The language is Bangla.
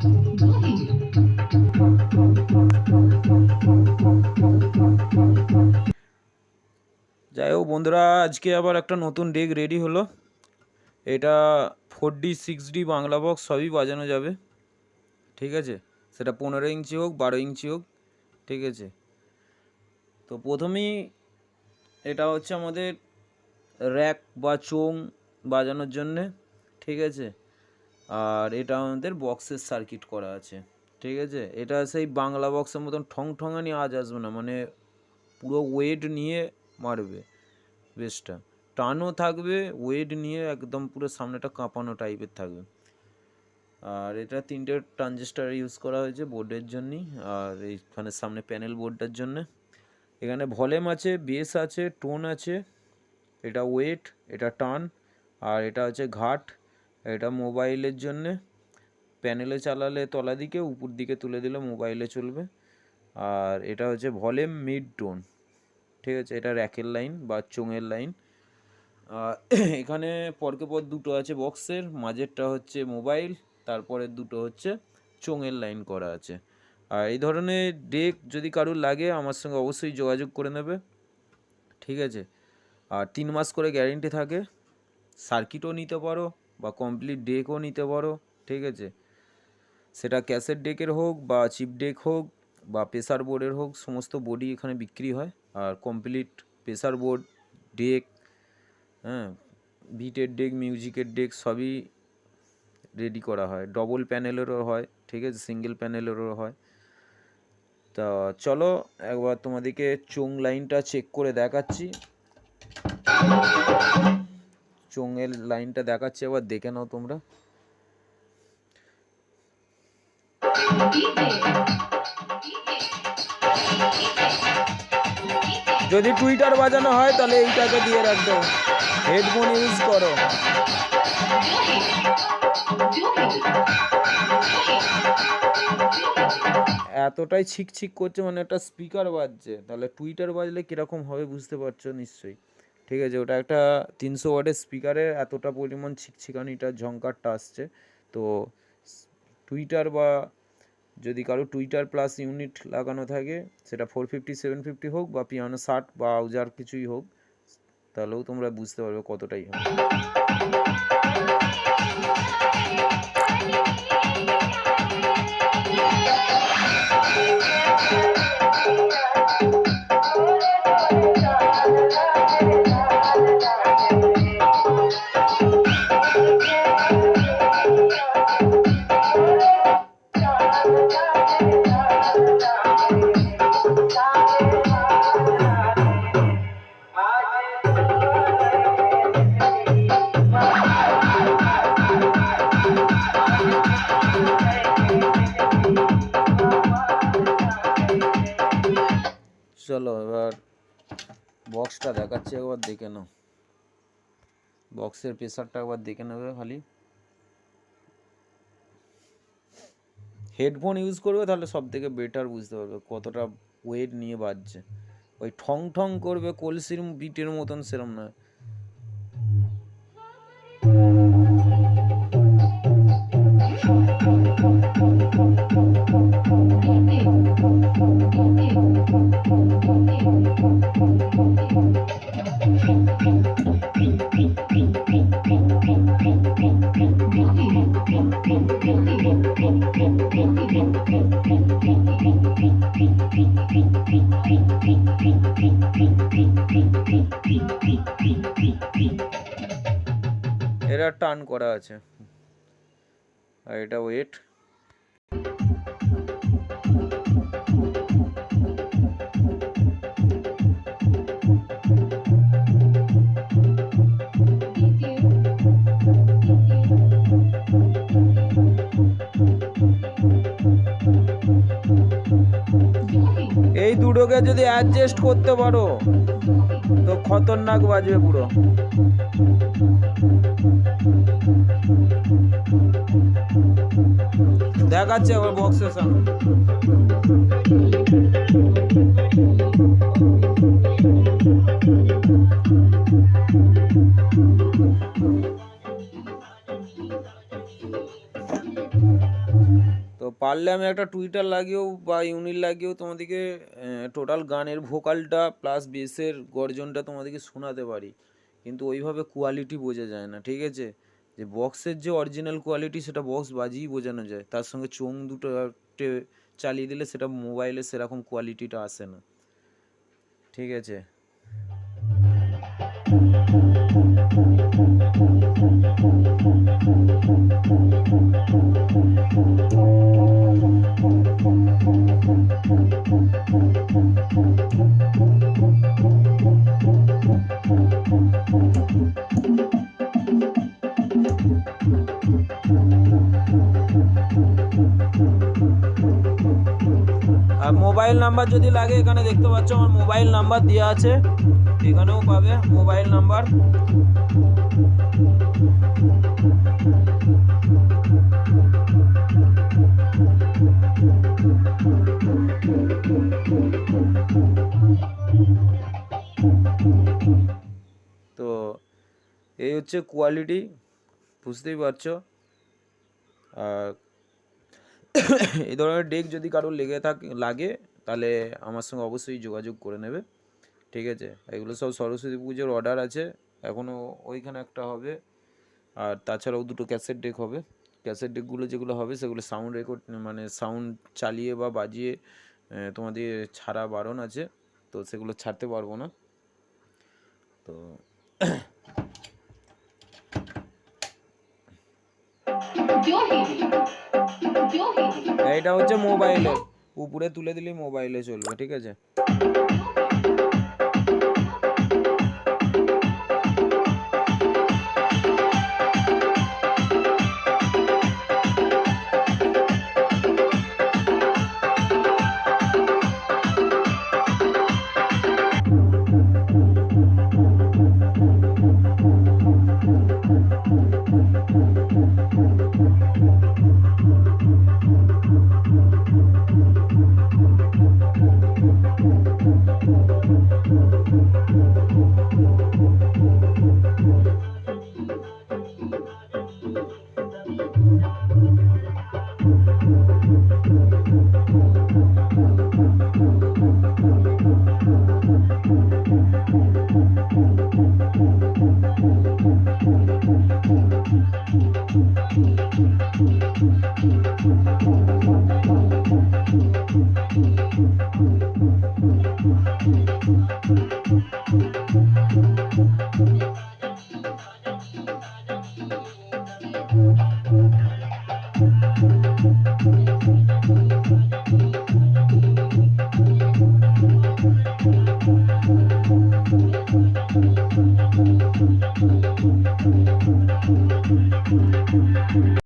যাই হোক বন্ধুরা, আজকে আবার একটা নতুন ডেক রেডি হলো। এটা four D six D Bangla box সবই বাজানো যাবে। ঠিক আছে? সেটা পনেরো ইঞ্চি হোক, বারো ইঞ্চি হোক, ঠিক আছে? তো প্রথমেই এটা হচ্ছে আমাদের র্যাক বা চোং বাজানোর জন্যে, ঠিক আছে? আর এটা আমাদের বক্সের সার্কিট করা আছে, ঠিক আছে? এটা সেই বাংলা বক্সের মতন ঠং ঠঙানি আজ আসবে না মানে পুরো ওয়েট নিয়ে মারবে বেসটা টানও থাকবে ওয়েট নিয়ে একদম পুরো সামনেটা কাঁপানো টাইপের থাকবে। আর এটা তিনটে ট্রানজিস্টার ইউজ করা হয়েছে বোর্ডের জন্যই, আর এইখানে সামনে প্যানেল বোর্ডটার জন্যে। এখানে ভলিউম আছে বেস আছে টোন আছে, এটা ওয়েট এটা টান, আর এটা হচ্ছে ঘাট। এটা মোবাইলের জন্যে। প্যানেলে চালালে তলা দিকে, উপর দিকে তুলে দিলে মোবাইলে চলবে। আর এটা হচ্ছে ভলিউম মিড টোন। ঠিক আছে, এটা র্যাকের লাইন বা চোঙের লাইন। এখানে পরকে পর দুটো আছে বক্সের। মাঝেরটা হচ্ছে মোবাইল, তারপরে দুটো হচ্ছে চোঙের লাইন করা আছে। আর এই ধরনের ডেক যদি কারুর লাগে, আমার সঙ্গে অবশ্যই যোগাযোগ করে নেবে। ঠিক আছে? আর তিন মাস করে গ্যারেন্টি থাকে। সার্কিটও নিতে পারো। বা কমপ্লিট ডেকও নিতে পারো, ঠিক আছে? সেটা ক্যাসেট ডেকের হোক বা চিপ ডেক হোক বা প্রেসার বোর্ডের হোক, সমস্ত বোর্ডই এখানে বিক্রি হয়। আর কমপ্লিট প্রেসার বোর্ড ডেক হ্যাঁ বিটের ডেক মিউজিকের ডেক সবই রেডি করা হয়। ডবল প্যানেলেরও হয়, ঠিক আছে? সিঙ্গেল প্যানেলেরও হয়। তা চলো, একবার তোমাদেরকে চোং লাইনটা চেক করে দেখাচ্ছি। চোঙের লাইনটা দেখাচ্ছি, একবার দেখে নাও তোমরা। যদি টুইটার বাজানো হয়, তাহলে এইটাকে দিয়ে রাখবে। হেডফোন ইউজ করো। এতটাই ছিকছিক করছে মানে একটা স্পিকার বাজছে। তাহলে টুইটার বাজলে কীরকম হবে বুঝতে পারছ নিশ্চয়ই। ঠিক আছে? ওটা একটা তিনশো ওয়াটের স্পিকারে এতটা পরিমাণ ছিকছিকানিটা ঝঙ্কারটা আসছে। তো টুইটার বা যদি কারও টুইটার প্লাস ইউনিট লাগানো থাকে, সেটা ফোর ফিফটি সেভেন ফিফটি হোক বা পিয়ানো ষাট বা আউজার কিছুই হোক, তাহলেও তোমরা বুঝতে পারবে কতটাই হবে। চলো, এবার বক্সটা দেখাচ্ছি একবার, দেখে নাও। বক্সের প্রেশারটা একবার দেখে নেবে খালি। হেডফোন ইউজ করবে তাহলে সব থেকে বেটার বুঝতে পারবে কতটা ওয়েট নিয়ে বাজছে। ওই ঠং ঠং করবে কলসির বিটের মতন সেরম নয়। এরা টান করা আছে। আর এটা ওয়েট এই দুটোকে যদি অ্যাডজাস্ট করতে পারো, তো খতরনাক বাজবে পুরো। দেখাচ্ছে আবার বক্সের সামনে পারলে আমি একটা টুইটার লাগিয়েও বা ইউনিট লাগিয়েও তোমাদেরকে টোটাল গানের ভোকালটা প্লাস বেসের গর্জনটা তোমাদেরকে শোনাতে পারি। কিন্তু ওইভাবে কোয়ালিটি বোঝা যায় না, ঠিক আছে? যে বক্সের যে অরিজিনাল কোয়ালিটি সেটা বক্স বাজিয়েই বোঝানো যায়। তার সঙ্গে চোং দুটো চালিয়ে দিলে সেটা মোবাইলে সেরকম কোয়ালিটিটা আসে না। ঠিক আছে? মোবাইল নাম্বার যদি লাগে, এখানে দেখতে পাচ্ছ আমার মোবাইল নাম্বার দেওয়া আছে। এখানেও পাবে মোবাইল নাম্বার। তো এই হচ্ছে কোয়ালিটি বুঝতেই পারছ? আর এই ধরনের ডেক যদি কারোর লেগে থাকে, লাগে তাহলে আমার সঙ্গে অবশ্যই যোগাযোগ করে নেবে ঠিক আছে এগুলো সব সরস্বতী পুজোর অর্ডার আছে এখনও ওইখানে একটা হবে আর তাছাড়াও দুটো ক্যাসেট ডেক হবে ক্যাসেট ডেকগুলো যেগুলো হবে সেগুলো সাউন্ড রেকর্ড মানে সাউন্ড চালিয়ে বা বাজিয়ে তোমাদের ছাড়া বারণ আছে তো সেগুলো ছাড়তে পারব না তো এইটা হচ্ছে মোবাইলে উপরে তুলে দিলেই মোবাইলে চলবে ঠিক আছে?